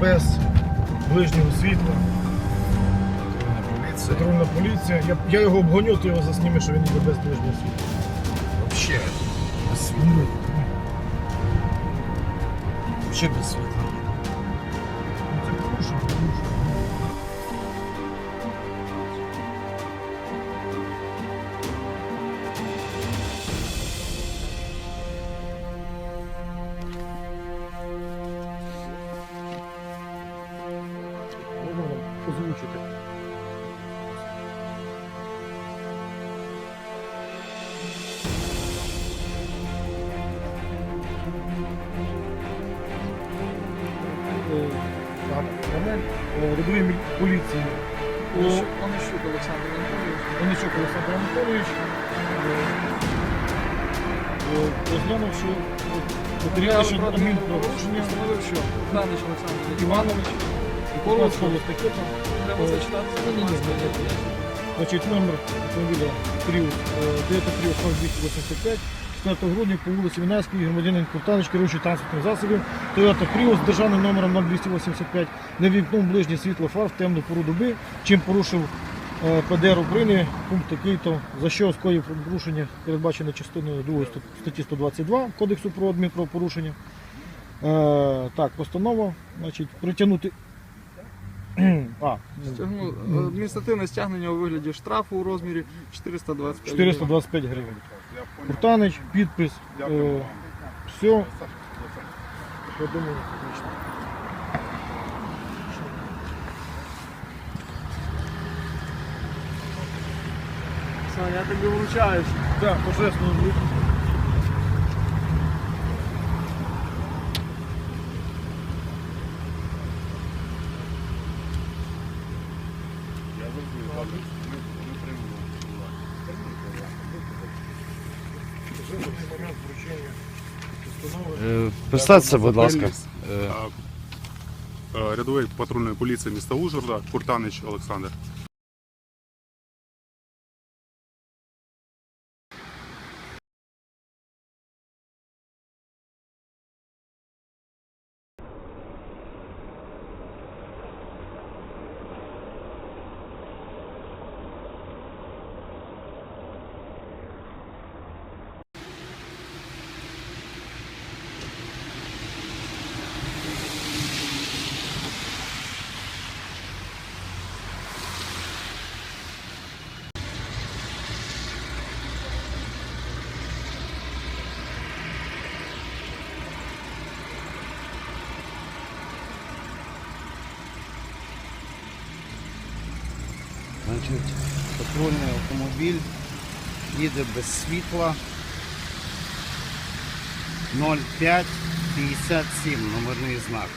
без ближнього світла. Патрульна поліція. Я, я його обгоню, ти його засніми, що він йде без ближнього світла. Вообще без світла. Вообще без світла. Ну, Це порушення, порушення. Е, рядовий поліції Онищук Олександр Анатолійович. Онищук Олександр Анатолійович, е, е, розглянувши матеріали щодо адмінправопорушення, Встановив, що Іванович, Микола треба зачитати значить, номер автомобіля Prius, е, Toyota Prius 285, 4 грудня по вулиці Вінайській, громадянин Куртанич, керуючий транспортним засобом, Toyota Prius з державним номером 0285, не вімкнув ближнє світло фар в темну пору доби, чим порушив е, ПДР України, пункт такий-то, за що скоїв порушення, передбачене частиною 2 статті 122 Кодексу про адмінправопорушення. Е, так, постанова, значить, притягнути. А, Стягну адміністративне стягнення у вигляді штрафу у розмірі 425 гривень. 425 гривень. Куртанич, підпис. Е, все. Я думаю, отлично. Саня, я тобі вручаю. Так, божественно. Представтеся, будь ласка. Е, Е, Рядовий патрульної поліції міста Ужгорода Куртанич Олександр. Значить, патрульний автомобіль їде без світла 0557 номерний знак.